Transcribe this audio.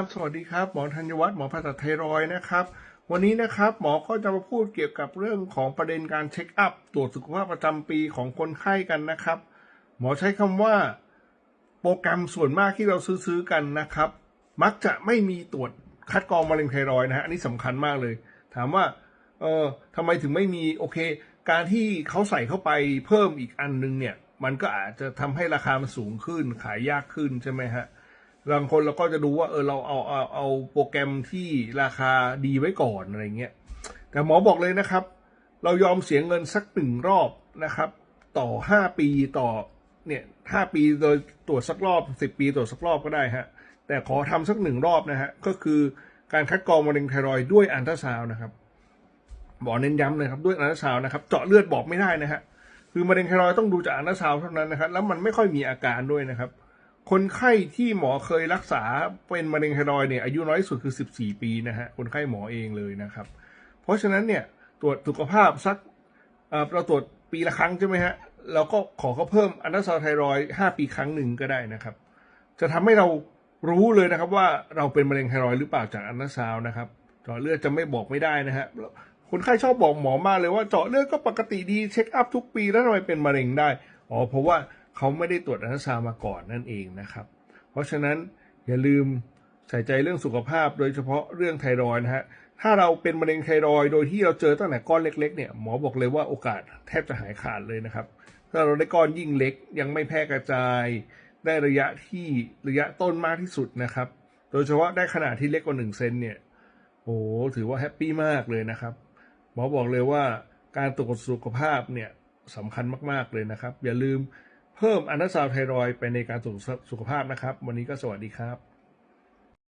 ครับสวัสดีครับ หมอธัญวัฒน์หมอผ่าตัดไทรอยนะครับ วันนี้นะครับหมอก็จะมาพูดเกี่ยวกับเรื่องของประเด็นการเช็คอัพตรวจสุขภาพประจำปีของคนไข้กันนะครับ หมอใช้คำว่า โปรแกรมส่วนมากที่เราซื้อๆกันนะครับ มักจะไม่มีตรวจคัดกรองมะเร็งไทรอยนะฮะอันนี้สำคัญมากเลย ถามว่าเออทำไมถึงไม่มีโอเค การที่เขาใส่เข้าไปเพิ่มอีกอันนึงเนี่ย มันก็อาจจะทำให้ราคามันสูงขึ้นขายยากขึ้นใช่ไหมฮะ บางคนเราก็จะดูว่าเออเราเอาเอาเอาโปรแกรมที่ราคาดีไว้ก่อนอะไรเงี้ย แต่หมอบอกเลยนะครับ เรายอมเสียเงินสักหนึ่งรอบนะครับ ต่อห้าปีต่อเนี่ยห้าปีโดยตรวจสักรอบสิบปีตรวจสักรอบก็ได้ฮะ แต่ขอทำสักหนึ่งรอบนะฮะ ก็คือการคัดกรองมะเร็งไทรอยด้วยอันตราซาวนะครับบอกเน้นย้ำเลยครับด้วยอันตราซาวนะครับ เจาะเลือดบอกไม่ได้นะฮะคือมะเร็งไทรอยต้องดูจากอันตราซาวเท่านั้นนะครับ แล้วมันไม่ค่อยมีอาการด้วยนะครับ คนไข้ที่หมอเคยรักษาเป็นมะเร็งไทรอยด์เนี่ยอายุน้อยสุดคือ 14 ปีนะฮะคนไข้หมอเองเลยนะครับ เพราะฉะนั้นเนี่ยตรวจสุขภาพสักเราตรวจปีละครั้งใช่ไหมฮะเราก็ขอเขาเพิ่มอันตราซาวไทรอยด์5ปีครั้งหนึ่งก็ได้นะครับ จะทำให้เรารู้เลยนะครับว่าเราเป็นมะเร็งไทรอยด์หรือเปล่าจากอันตราซาวนะครับเจาะเลือดจะไม่บอกไม่ได้นะฮะคนไข้ชอบบอกหมอมากเลยว่าเจาะเลือดก็ปกติดีเช็คอัพทุกปีแล้วทำไมเป็นมะเร็งได้อ๋อเพราะว่า เขาไม่ได้ตรวจอันตราซาวมาก่อนนั่นเองนะครับ เพราะฉะนั้นอย่าลืมใส่ใจเรื่องสุขภาพโดยเฉพาะเรื่องไทรอยนะฮะถ้าเราเป็นมะเร็งไทรอยโดยที่เราเจอตั้งแต่ก้อนเล็ก ๆ เนี่ยหมอบอกเลยว่าโอกาสแทบจะหายขาดเลยนะครับ ถ้าเราได้ก้อนยิ่งเล็ก ยังไม่แพร่กระจาย ได้ระยะที่ระยะต้นมากที่สุดนะครับ โดยเฉพาะได้ขนาดที่เล็กกว่า1เซนเนี่ยโอ้ถือว่าแฮปปี้มากเลยนะครับ หมอบอกเลยว่าการตรวจสุขภาพเนี่ยสำคัญมากๆเลยนะครับ อย่าลืม เพิ่มอันตราซาวด์ไทรอยไปในการตรวจสุขภาพนะครับ วันนี้ก็สวัสดีครับ